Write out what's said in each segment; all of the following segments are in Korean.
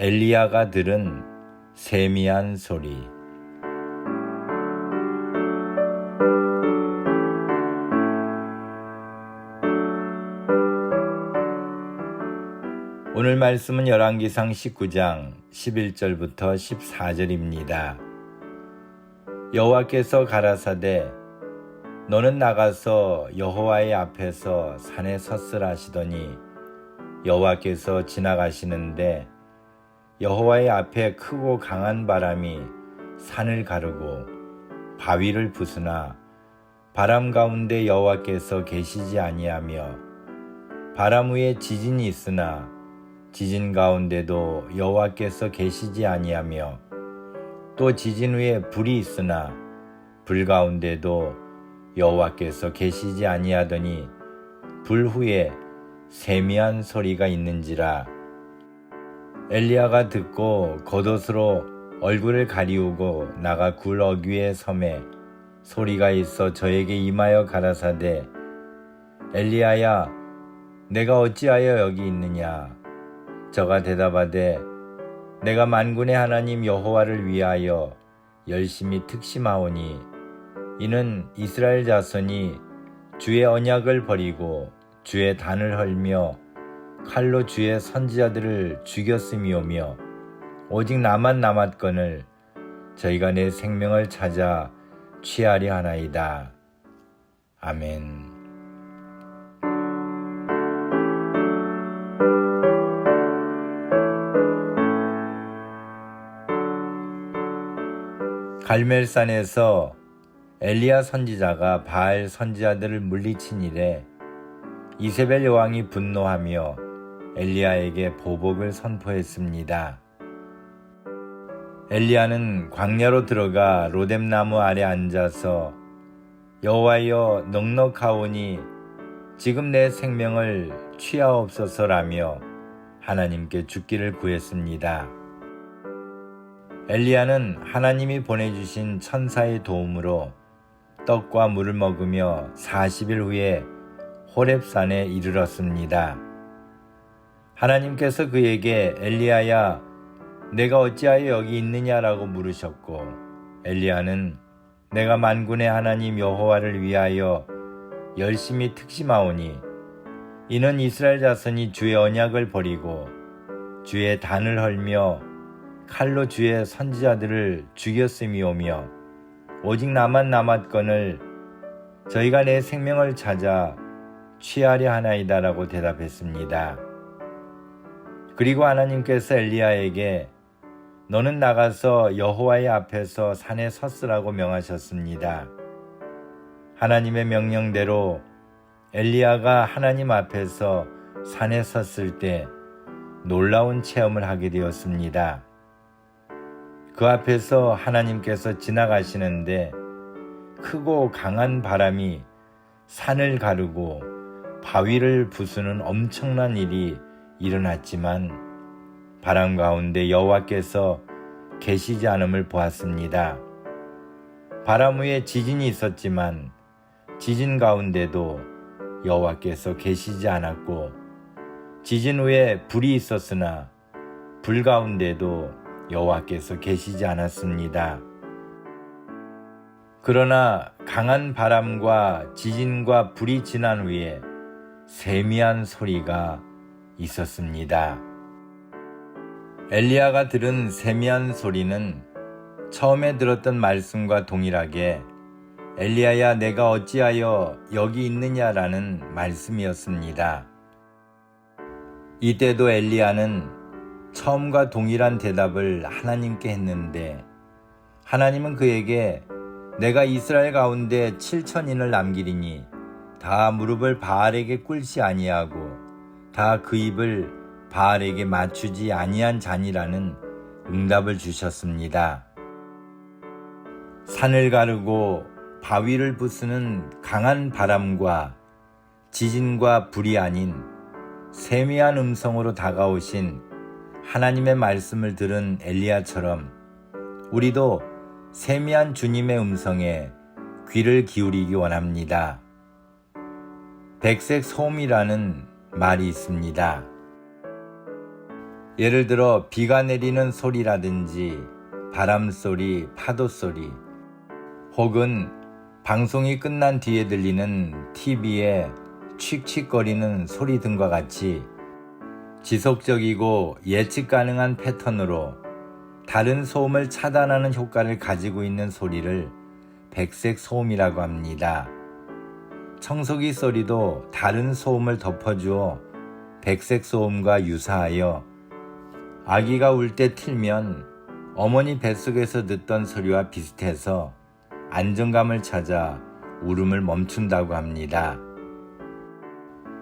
엘리야가 들은 세미한 소리. 오늘 말씀은 열왕기상 19장 11절부터 14절입니다. 여호와께서 가라사대 너는 나가서 여호와의 앞에서 산에 섰으라 하시더니 여호와께서 지나가시는데 여호와의 앞에 크고 강한 바람이 산을 가르고 바위를 부수나 바람 가운데 여호와께서 계시지 아니하며 바람 위에 지진이 있으나 지진 가운데도 여호와께서 계시지 아니하며 또 지진 위에 불이 있으나 불 가운데도 여호와께서 계시지 아니하더니 불 후에 세미한 소리가 있는지라 엘리야가 듣고 겉옷으로 얼굴을 가리우고 나가 굴 어귀에 섬에 소리가 있어 저에게 임하여 가라사대 엘리야야 내가 어찌하여 여기 있느냐? 저가 대답하되 내가 만군의 하나님 여호와를 위하여 열심히 특심하오니 이는 이스라엘 자손이 주의 언약을 버리고 주의 단을 헐며 칼로 주의 선지자들을 죽였음이오며 오직 나만 남았건을 저희가 내 생명을 찾아 취하려 하나이다. 아멘. 갈멜산에서 엘리야 선지자가 바알 선지자들을 물리친 이래 이세벨 여왕이 분노하며 엘리야에게 보복을 선포했습니다. 엘리야는 광야로 들어가 로뎀나무 아래 앉아서 여호와여 넉넉하오니 지금 내 생명을 취하옵소서라며 하나님께 죽기를 구했습니다. 엘리야는 하나님이 보내주신 천사의 도움으로 떡과 물을 먹으며 40일 후에 호렙산에 이르렀습니다. 하나님께서 그에게 엘리야야 내가 어찌하여 여기 있느냐라고 물으셨고 엘리야는 내가 만군의 하나님 여호와를 위하여 열심히 특심하오니 이는 이스라엘 자손이 주의 언약을 버리고 주의 단을 헐며 칼로 주의 선지자들을 죽였음이오며 오직 나만 남았건을 저희가 내 생명을 찾아 취하려 하나이다라고 대답했습니다. 그리고 하나님께서 엘리야에게 너는 나가서 여호와의 앞에서 산에 섰으라고 명하셨습니다. 하나님의 명령대로 엘리야가 하나님 앞에서 산에 섰을 때 놀라운 체험을 하게 되었습니다. 그 앞에서 하나님께서 지나가시는데 크고 강한 바람이 산을 가르고 바위를 부수는 엄청난 일이 일어났지만 바람 가운데 여호와께서 계시지 않음을 보았습니다. 바람 위에 지진이 있었지만 지진 가운데도 여호와께서 계시지 않았고 지진 후에 불이 있었으나 불 가운데도 여호와께서 계시지 않았습니다. 그러나 강한 바람과 지진과 불이 지난 후에 세미한 소리가 있었습니다. 엘리야가 들은 세미한 소리는 처음에 들었던 말씀과 동일하게 엘리야야 내가 어찌하여 여기 있느냐라는 말씀이었습니다. 이때도 엘리야는 처음과 동일한 대답을 하나님께 했는데 하나님은 그에게 내가 이스라엘 가운데 7천인을 남기리니 다 무릎을 바알에게 꿇지 아니하고 다 그 입을 바알에게 맞추지 아니한 잔이라는 응답을 주셨습니다. 산을 가르고 바위를 부수는 강한 바람과 지진과 불이 아닌 세미한 음성으로 다가오신 하나님의 말씀을 들은 엘리야처럼 우리도 세미한 주님의 음성에 귀를 기울이기 원합니다. 백색 소음이라는 말이 있습니다. 예를 들어 비가 내리는 소리라든지 바람 소리, 파도 소리, 혹은 방송이 끝난 뒤에 들리는 TV의 칙칙거리는 소리 등과 같이 지속적이고 예측 가능한 패턴으로 다른 소음을 차단하는 효과를 가지고 있는 소리를 백색 소음이라고 합니다. 청소기 소리도 다른 소음을 덮어주어 백색 소음과 유사하여 아기가 울 때 틀면 어머니 뱃속에서 듣던 소리와 비슷해서 안정감을 찾아 울음을 멈춘다고 합니다.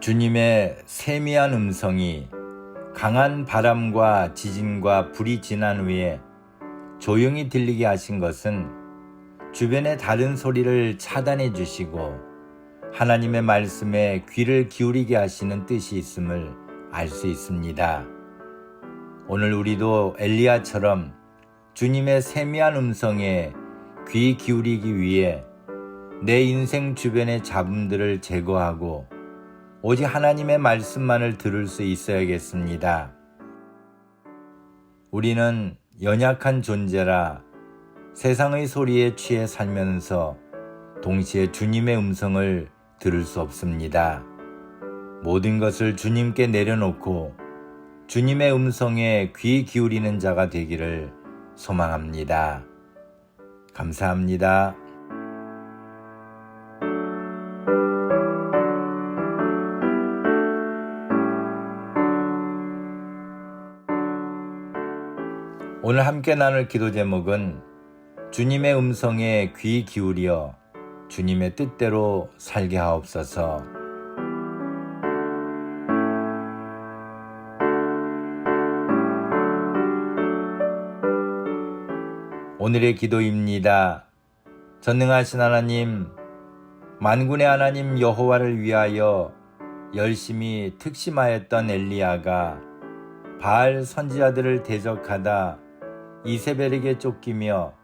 주님의 세미한 음성이 강한 바람과 지진과 불이 지난 후에 조용히 들리게 하신 것은 주변의 다른 소리를 차단해 주시고 하나님의 말씀에 귀를 기울이게 하시는 뜻이 있음을 알 수 있습니다. 오늘 우리도 엘리야처럼 주님의 세미한 음성에 귀 기울이기 위해 내 인생 주변의 잡음들을 제거하고 오직 하나님의 말씀만을 들을 수 있어야겠습니다. 우리는 연약한 존재라 세상의 소리에 취해 살면서 동시에 주님의 음성을 들을 수 없습니다. 모든 것을 주님께 내려놓고 주님의 음성에 귀 기울이는 자가 되기를 소망합니다. 감사합니다. 오늘 함께 나눌 기도 제목은 주님의 음성에 귀 기울여 주님의 뜻대로 살게 하옵소서. 오늘의 기도입니다. 전능하신 하나님, 만군의 하나님 여호와를 위하여 열심히 특심하였던 엘리야가 바알 선지자들을 대적하다 이세벨에게 쫓기며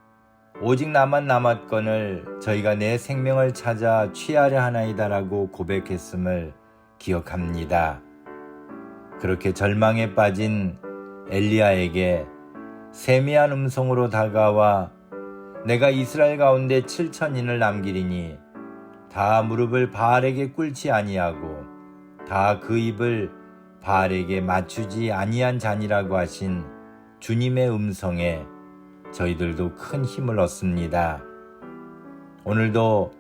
오직 나만 남았건을 저희가 내 생명을 찾아 취하려 하나이다라고 고백했음을 기억합니다. 그렇게 절망에 빠진 엘리야에게 세미한 음성으로 다가와 내가 이스라엘 가운데 7천인을 남기리니 다 무릎을 바알에게 꿇지 아니하고 다 그 입을 바알에게 맞추지 아니한 잔이라고 하신 주님의 음성에 저희들도 큰 힘을 얻습니다. 오늘도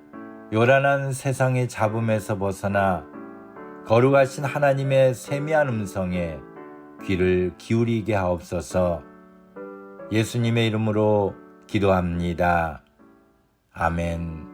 요란한 세상의 잡음에서 벗어나 거룩하신 하나님의 세미한 음성에 귀를 기울이게 하옵소서 예수님의 이름으로 기도합니다. 아멘.